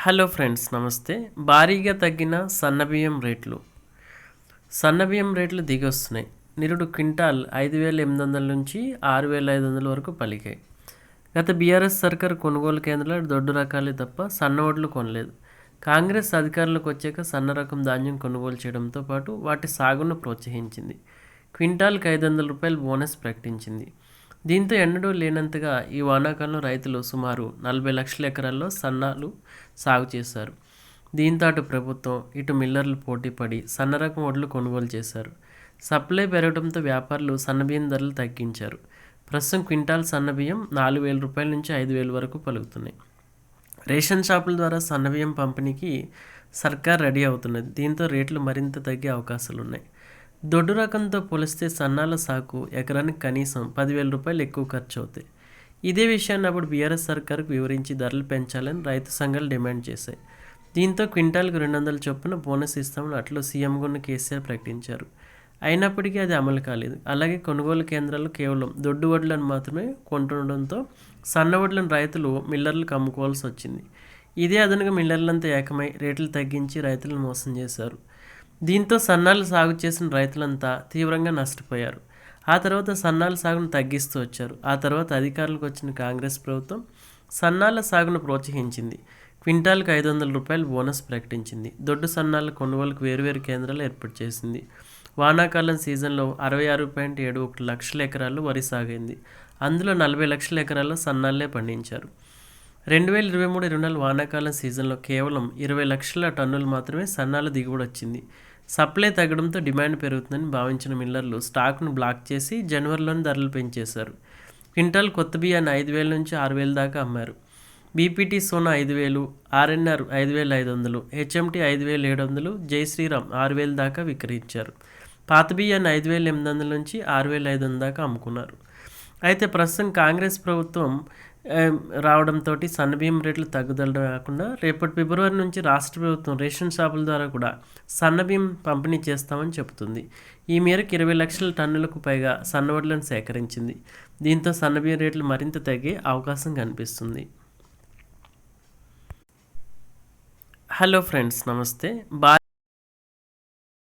Hello friends నమస్తే. భారీగా తగ్గిన సన్నబియ్యం రేట్లు. సన్నబియ్యం రేట్లు దిగొస్తున్నాయి. నిరుడు క్వింటాల్ ఐదు వేల ఎనిమిది వందల నుంచి ఆరు వేల ఐదు వందల వరకు పలికాయి. గత బీఆర్ఎస్ సర్కార్ కొనుగోలు కేంద్రాలు దొడ్డు రకాలే తప్ప సన్న ఓట్లు కొనలేదు. కాంగ్రెస్ అధికారంలోకి వచ్చాక సన్న రకం ధాన్యం కొనుగోలు చేయడంతో పాటు వాటి సాగును ప్రోత్సహించింది. క్వింటాల్కి ఐదు వందల రూపాయలు బోనస్ ప్రకటించింది. దీంతో ఎన్నడూ లేనంతగా ఈ వానాకాలంలో రైతులు సుమారు నలభై లక్షల ఎకరాల్లో సన్నాలు సాగు చేశారు. దీంతో అటు ప్రభుత్వం ఇటు మిల్లర్లు పోటీపడి సన్న రకం వడ్లు కొనుగోలు చేశారు. సప్లై పెరగడంతో వ్యాపారులు సన్నబియ్యం ధరలు తగ్గించారు. ప్రస్తుతం క్వింటాల్ సన్నబియ్యం నాలుగు వేల రూపాయల నుంచి ఐదు వేల వరకు పలుకుతున్నాయి. రేషన్ షాపుల ద్వారా సన్నబియ్యం పంపిణీకి సర్కార్ రెడీ అవుతున్నది. దీంతో రేట్లు మరింత తగ్గే అవకాశాలు ఉన్నాయి దొడ్డు రకంతో పోలిస్తే సన్నాల సాకు ఎకరానికి కనీసం పదివేల రూపాయలు ఎక్కువ ఖర్చు అవుతాయి ఇదే విషయాన్ని అప్పుడు బీఆర్ఎస్ సర్కార్కు వివరించి ధరలు పెంచాలని రైతు సంఘాలు డిమాండ్ చేశాయి. దీంతో క్వింటాల్కు రెండు వందల చొప్పున బోనస్ ఇస్తామని అట్లు సీఎం గున్న కేసీఆర్ ప్రకటించారు. అయినప్పటికీ అది అమలు కాలేదు. అలాగే కొనుగోలు కేంద్రాలు కేవలం దొడ్డు వడ్లను మాత్రమే కొంటుండడంతో సన్న వడ్లను రైతులు మిల్లర్లకు అమ్ముకోవాల్సి వచ్చింది. ఇదే అదనంగా మిల్లర్లంతా ఏకమై రేట్లు తగ్గించి రైతులను మోసం చేశారు. దీంతో సన్నాలు సాగు చేసిన రైతులంతా తీవ్రంగా నష్టపోయారు. ఆ తర్వాత సన్నాల సాగును తగ్గిస్తూ వచ్చారు. ఆ తర్వాత అధికారులకు వచ్చిన కాంగ్రెస్ ప్రభుత్వం సన్నాల సాగును ప్రోత్సహించింది. క్వింటాల్కు ఐదు వందల రూపాయలు బోనస్ ప్రకటించింది. దొడ్డు సన్నాల కొనుగోలుకు వేరువేరు కేంద్రాలు ఏర్పాటు చేసింది. వానాకాలం సీజన్లో అరవై ఆరు పాయింట్ ఏడు ఒకటి లక్షల ఎకరాలు వరి సాగైంది. అందులో నలభై లక్షల ఎకరాల్లో సన్నాలే పండించారు. రెండు వేల ఇరవై మూడు ఇరవై నాలుగు వానాకాలం సీజన్లో కేవలం ఇరవై లక్షల టన్నులు మాత్రమే సన్నాల దిగుబడి వచ్చింది. సప్లై తగ్గడంతో డిమాండ్ పెరుగుతుందని భావించిన మిల్లర్లు స్టాక్ను బ్లాక్ చేసి జనవరిలోని ధరలు పెంచేశారు. క్వింటాల్ కొత్త బియ్యాన్ని ఐదు వేల నుంచి ఆరు వేల దాకా అమ్మారు. బీపీటీ సోనా ఐదు వేలు ఆర్ఎన్ఆర్ ఐదు వేల ఐదు వందలు హెచ్ఎంటీ ఐదు వేల ఏడు వందలు జై శ్రీరామ్ ఆరు వేల దాకా విక్రయించారు. పాత బియ్యాన్ని ఐదు వేల ఎనిమిది వందల నుంచి ఆరు వేల ఐదు వందల దాకా అమ్ముకున్నారు. అయితే ప్రస్తుతం కాంగ్రెస్ ప్రభుత్వం రావడంతో సన్నబియ్యం రేట్లు తగ్గుదల కాకుండా రేపటి ఫిబ్రవరి నుంచి రాష్ట్ర ప్రభుత్వం రేషన్ షాపుల ద్వారా కూడా సన్నబియ్యం పంపిణీ చేస్తామని చెబుతుంది. ఈ మేరకు ఇరవై లక్షల టన్నులకు పైగా సన్నవడ్లను సేకరించింది. దీంతో సన్నబియ్యం రేట్లు మరింత తగ్గే అవకాశం కనిపిస్తుంది. హలో ఫ్రెండ్స్ నమస్తే. బా